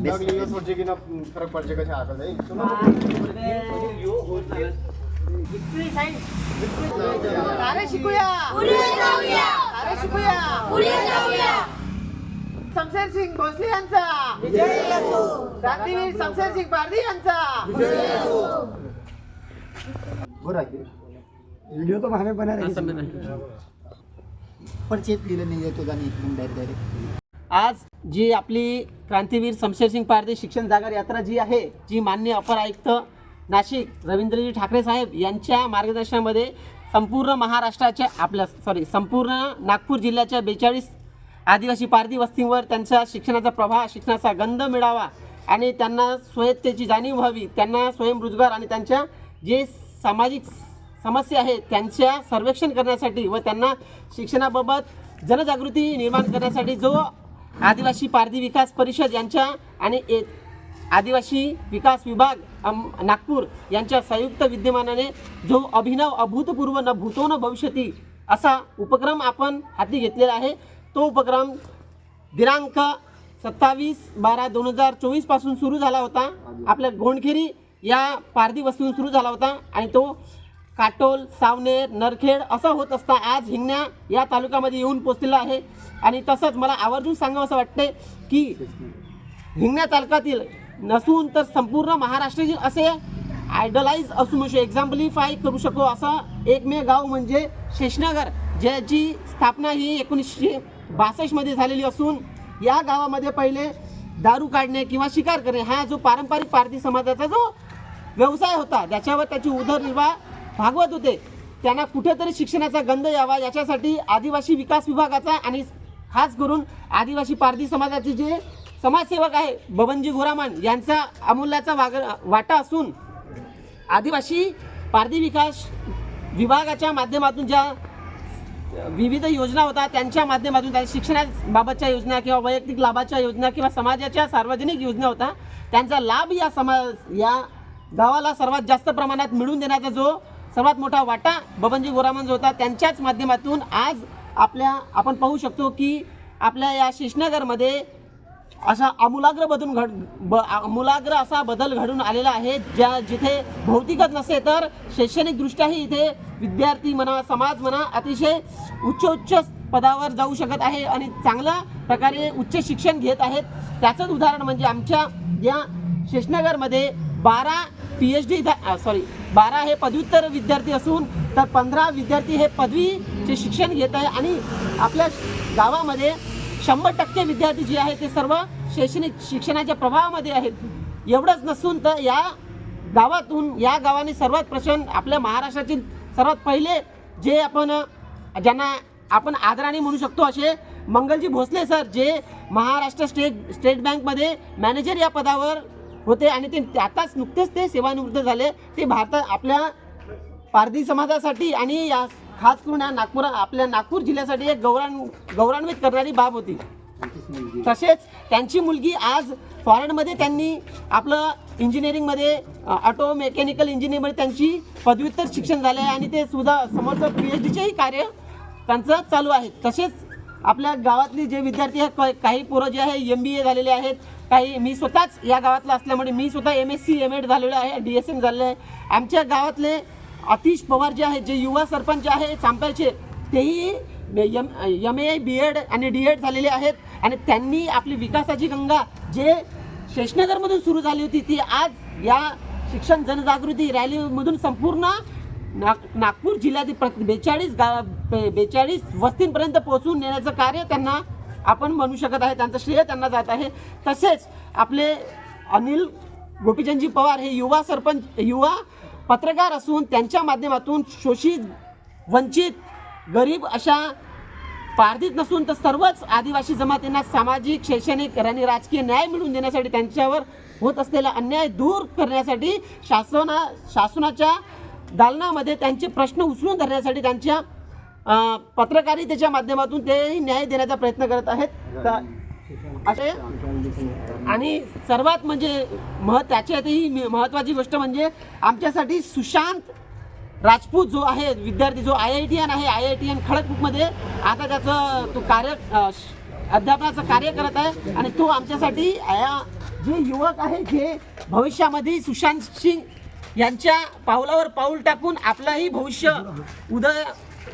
की ना फरक पड़ जाएगा छा कर अरे शिकूया अरे शिकूया शमशेर सिंग भोसले यांचा क्रांतीवीर शमशेर सिंग पारधी यांचा वीडियो तो हमें बना रहे परिचय लिहिलं नाही येतो गाणी एकदम डायरेक्ट डायरेक्ट आज जी आपली क्रांतीवीर शमशेरसिंग पारधी शिक्षण जागर यात्रा जी आहे जी मान्य अपर आयुक्त नाशिक रवींद्रजी ठाकरे साहेब यांच्या मार्गदर्शनामध्ये संपूर्ण महाराष्ट्राच्या आपल्या सॉरी संपूर्ण नागपूर जिल्ह्याच्या बेचाळीस आदिवासी पारधी वस्तींवर त्यांच्या शिक्षणाचा प्रभाव शिक्षणाचा गंध मिळावा आणि त्यांना स्वयत्तेची जाणीव व्हावी त्यांना स्वयंरोजगार आणि त्यांच्या जे सामाजिक समस्या आहेत त्यांच्या सर्वेक्षण करण्यासाठी व त्यांना शिक्षणाबाबत जनजागृती निर्माण करण्यासाठी जो आदिवासी पारधी विकास परिषद यांच्या आणि ए- आदिवासी विकास विभाग अम, नागपूर यांच्या संयुक्त विद्यमानाने जो अभिनव अभूतपूर्व न भूतो न भविष्यती असा उपक्रम आपण हाती घेतलेला आहे. तो उपक्रम दिनांक सत्तावीस बारा दोन हजार चोवीसपासून सुरू झाला होता. आपल्या गोंडखेरी या पारधी वस्तीतून सुरू झाला होता आणि तो काटोल सावनेर नरखेड असं होत असता आज हिंगण्या या तालुक्यामध्ये येऊन पोचलेला आहे. आणि तसंच मला आवर्जून सांगावं असं वाटते की हिंगण्या तालुक्यातील नसून तर संपूर्ण महाराष्ट्रातील असे आयडलाइज असू म्हणू एक्झाम्पलिफाय करू शकतो असं एकमेव गाव म्हणजे शेषनगर ज्याची स्थापना ही एकोणीसशे बासष्टमध्ये झालेली असून या गावामध्ये पहिले दारू काढणे किंवा शिकार करणे हा जो पारंपरिक पारधी समाजाचा जो व्यवसाय होता त्याच्यावर त्याची उदरनिर्वाह भागवत होते. त्यांना कुठेतरी शिक्षणाचा गंध यावा याच्यासाठी आदिवासी विकास विभागाचा आणि खास करून आदिवासी पारधी समाजाचे जे समाजसेवक आहे बबनजी घोरामान यांचा अमूल्याचा वाग वाटा असून आदिवासी पारधी विकास विभागाच्या माध्यमातून ज्या विविध योजना होता त्यांच्या माध्यमातून त्या शिक्षणाबाबतच्या योजना किंवा वैयक्तिक लाभाच्या योजना किंवा समाजाच्या सार्वजनिक योजना होता त्यांचा लाभ या समाज या गावाला सर्वात जास्त प्रमाणात मिळवून देण्याचा जो सर्वात मोठा वाटा बबनजी गोरामन जो होता त्यांच्याच माध्यमातून आज आपल्या आपण पाहू शकतो की आपल्या या शेषनगरमध्ये असा आमूलाग्र बदलून घड ब आमूलाग्र असा बदल घडून आलेला आहे ज्या जिथे भौतिकच नसते तर शैक्षणिकदृष्ट्याही इथे विद्यार्थी म्हणा समाज म्हणा अतिशय उच्च उच्च पदावर जाऊ शकत आहे आणि चांगल्या प्रकारे उच्च शिक्षण घेत आहेत. त्याचंच उदाहरण म्हणजे आमच्या या शेषनगरमध्ये बारा पी एच डी सॉरी बारा हे पदव्युत्तर विद्यार्थी असून तर पंधरा विद्यार्थी हे पदवीचे शिक्षण घेत आहे आणि आपल्या गावामध्ये शंभर टक्के विद्यार्थी जे आहेत ते सर्व शैक्षणिक शिक्षणाच्या प्रभावामध्ये आहेत. एवढंच नसून तर या गावातून या गावाने सर्वात प्रचंड आपल्या महाराष्ट्रातील सर्वात पहिले जे आपण ज्यांना आपण आदराने म्हणू शकतो असे मंगलजी भोसले सर जे महाराष्ट्र स्टेट स्टेट बँकमध्ये मॅनेजर या पदावर होते आणि ते त्यातच नुकतेच ते सेवानिवृत्त झाले. ते भारतात आपल्या पारधी समाजासाठी आणि या खास करून या नागपूर आपल्या नागपूर जिल्ह्यासाठी एक गौरव गौरवान्वित करणारी बाब होती. तसेच त्यांची मुलगी आज फॉरेनमध्ये त्यांनी आपलं इंजिनिअरिंगमध्ये ऑटो मेकॅनिकल इंजिनिअरिंगमध्ये त्यांची पदव्युत्तर शिक्षण झालं आहे आणि ते सुद्धा समोरचं पी एच डीचेही कार्य त्यांचं चालू आहे. तसेच आपल्या गावातले जे विद्यार्थी आहेत काही पोरं जे आहे एम बी ए झालेले आहेत. काही मी स्वतःच या गावातला असल्यामुळे मी स्वतः M S C M Ed झालेलो आहे डी एस एम झालेलं आहे. आमच्या गावातले अतिश पवार जे आहेत जे युवा सरपंच आहे चांपायचे तेही M M A B Ed आणि डी एड झालेले आहेत. आणि त्यांनी आपली विकासाची गंगा जे शेषनगरमधून सुरू झाली होती ती आज या शिक्षण जनजागृती रॅलीमधून संपूर्ण नाग नागपूर जिल्ह्यातील प्रत बेचाळीस गाव बे- बेचाळीस वस्तींपर्यंत पोहोचून नेण्याचं कार्य त्यांना आपण म्हणू शकत आहे त्यांचं श्रेय त्यांना जात आहे. तसेच आपले अनिल गोपीचंदजी पवार हे युवा सरपंच युवा पत्रकार असून त्यांच्या माध्यमातून शोषित वंचित गरीब अशा पारधित नसून तर सर्वच आदिवासी जमातींना सामाजिक शैक्षणिक आणि राजकीय न्याय मिळवून देण्यासाठी त्यांच्यावर होत असलेला अन्याय दूर करण्यासाठी शासना शासनाच्या दालनामध्ये त्यांचे प्रश्न उचलून धरण्यासाठी त्यांच्या पत्रकारितेच्या माध्यमातून ते न्याय देण्याचा प्रयत्न करत आहेत. असे आणि सर्वात म्हणजे मह त्याच्यातही महत्त्वाची गोष्ट म्हणजे आमच्यासाठी सुशांत राजपूत जो आहे विद्यार्थी जो आय आय टी एन आहे आय आय टी एन खडकपूरमध्ये आता त्याचं तो कार्य श- अध्यापनाचं कार्य करत आहे आणि तो आमच्यासाठी या जे युवक आहे जे भविष्यामध्ये सुशांत सिंग यांच्या पावलावर पाऊल टाकून आपलंही भविष्य उदय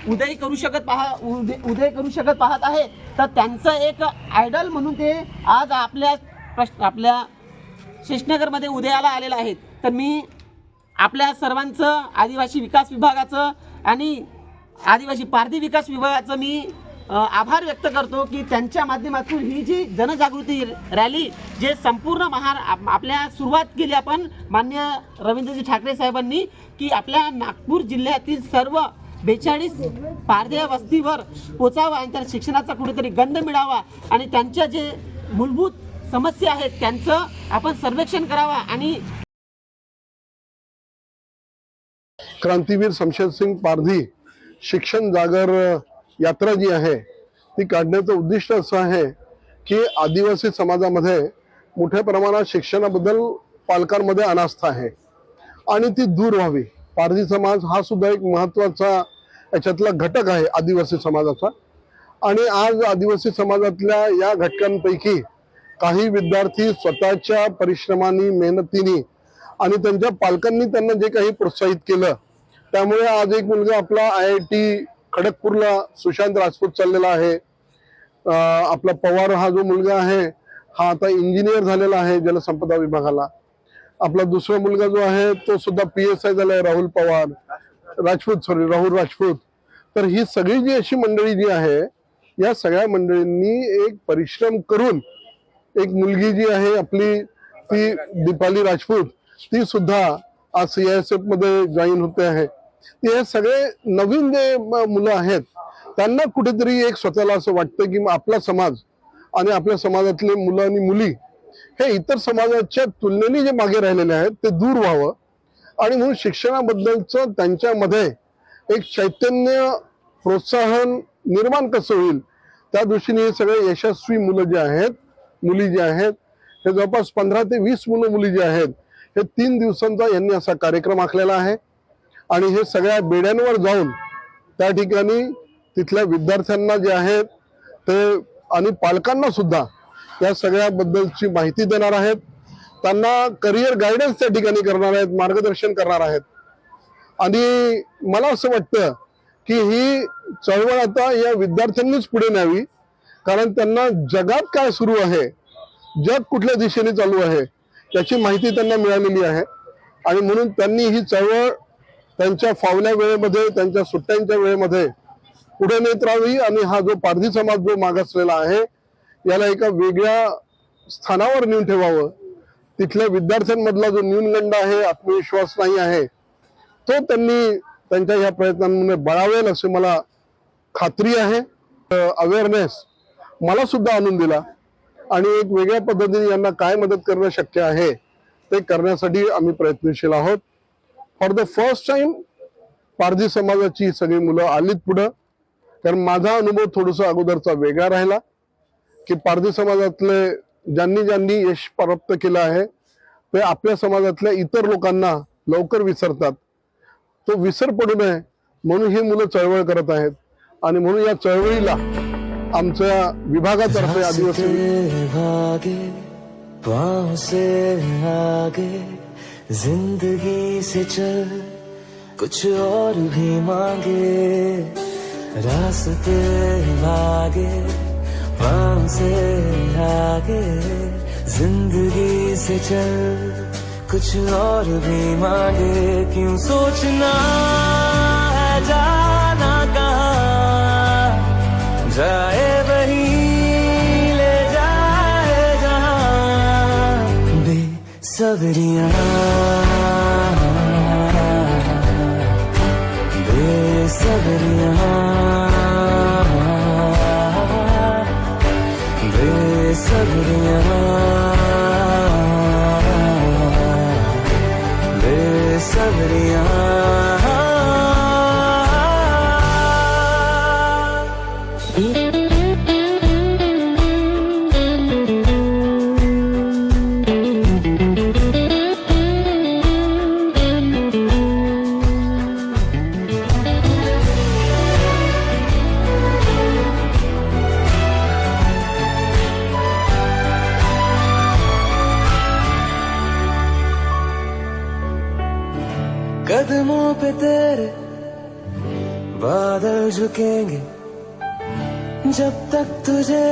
उदय करू शकत पहा उदय उदय करू शकत पाहत आहे. तर त्यांचं एक आयडल म्हणून ते आज आपल्या प्रश्न आपल्या शेषनगरमध्ये उदयाला आलेलं आहेत. तर मी आपल्या सर्वांचं आदिवासी विकास विभागाचं आणि आदिवासी पारधी विकास विभागाचं मी आभार व्यक्त करतो की त्यांच्या माध्यमातून ही जी जनजागृती रॅली जे संपूर्ण महार आपल्या सुरुवात केली आपण मान्य रवींद्रजी ठाकरे साहेबांनी की आपल्या नागपूर जिल्ह्यातील सर्व बेचाळीस पारध्या वस्तीवर पोचावा आणि त्या शिक्षणाचा कुठेतरी गंध मिळावा आणि त्यांच्या जे मूलभूत समस्या आहेत त्यांचं आपण सर्वेक्षण करावा आणि क्रांतीवीर शमशेरसिंग पारधी शिक्षण जागर यात्रा जी आहे ती काढण्याचं उद्दिष्ट असं आहे की आदिवासी समाजामध्ये मोठ्या प्रमाणात शिक्षणाबद्दल पालकांमध्ये अनास्था आहे आणि ती दूर व्हावी. पारधी समाज हा सुद्धा एक महत्त्वाचा याच्यातला घटक आहे आदिवासी समाजाचा. आणि आज आदिवासी समाजातल्या या घटकांपैकी काही विद्यार्थी स्वतःच्या परिश्रमाने मेहनतीने आणि त्यांच्या पालकांनी त्यांना जे काही प्रोत्साहित केलं त्यामुळे आज एक मुलगा आपला आय आय टी खडकपूरला सुशांत राजपूत चाललेला आहे. आपला पवार हा जो मुलगा आहे हा आता इंजिनियर झालेला आहे जलसंपदा विभागाला. आपला दुसरा मुलगा जो आहे तो सुद्धा पी एस आय झाला आहे राहुल पवार. राजपूत सॉरी राहुल राजपूत. तर ही सगळी जी अशी मंडळी जी आहे या सगळ्या मंडळींनी एक परिश्रम करून एक मुलगी जी आहे आपली ती दीपाली राजपूत ती सुद्धा आज सी एस एफमध्ये जॉईन होते आहे. ते हे सगळे नवीन जे मुलं आहेत त्यांना कुठेतरी एक स्वतःला असं वाटतं की मग आपला समाज आणि आपल्या समाजातले मुलं आणि मुली हे इतर समाजाच्या तुलनेने जे मागे राहिलेले आहेत ते दूर व्हावं. आणि म्हणून शिक्षणाबद्दलचं त्यांच्यामध्ये एक चैतन्य प्रोत्साहन निर्माण कसं होईल त्या दृष्टीने हे सगळे यशस्वी मुलं जे आहेत मुली जे आहेत हे जवळपास पंधरा ते वीस मुलं मुली जे आहेत हे तीन दिवसांचा यांनी असा कार्यक्रम आखलेला आहे. आणि हे सगळ्या बेड्यांवर जाऊन त्या ठिकाणी तिथल्या विद्यार्थ्यांना जे आहेत ते आणि पालकांना सुद्धा या सगळ्याबद्दलची माहिती देणार आहेत. त्यांना करिअर गायडन्स त्या ठिकाणी करणार आहेत मार्गदर्शन करणार आहेत. आणि मला असं वाटतं की ही चळवळ आता या विद्यार्थ्यांनीच पुढे न्यावी कारण त्यांना जगात काय सुरू आहे जग कुठल्या दिशेने चालू आहे याची माहिती त्यांना मिळालेली आहे. आणि म्हणून त्यांनी ही चळवळ त्यांच्या फावल्या वेळेमध्ये त्यांच्या सुट्ट्यांच्या वेळेमध्ये पुढे नेत राहावी आणि हा जो पारधी समाज जो मागासलेला आहे याला एका वेगळ्या स्थानावर नेऊन ठेवावं. तिथल्या विद्यार्थ्यांमधला जो न्यूनगंड आहे आत्मविश्वास नाही आहे तो त्यांनी त्यांच्या या प्रयत्नांमध्ये बळावेल असे मला खात्री आहे. अवेअरनेस मला सुद्धा आणून दिला आणि एक वेगळ्या पद्धतीने यांना काय मदत करणं शक्य आहे ते करण्यासाठी आम्ही प्रयत्नशील आहोत. फॉर द फर्स्ट टाइम पारधी समाजाची सगळी मुलं आलीत पुढं. कारण माझा अनुभव थोडासा अगोदरचा वेगळा राहिला की पारधी समाजातले ज्यांनी ज्यांनी यश प्राप्त केलं आहे ते आपल्या समाजातल्या इतर लोकांना लवकर विसरतात. तो विसर पडू नये म्हणून ही मुलं चळवळ करत आहेत. आणि म्हणून या चळवळीला आमच्या विभागातर्फे आदिवासी जिंदगी से चल कुछ और भी मांगे। रास्ते भागे पाँव से आगे। जिंदगी से चल कुछ और भी मांगे। क्यों सोचना है जाना कहाँ? जाए Sabria पे तेरे बादल झुकेंगे जब तक तुझे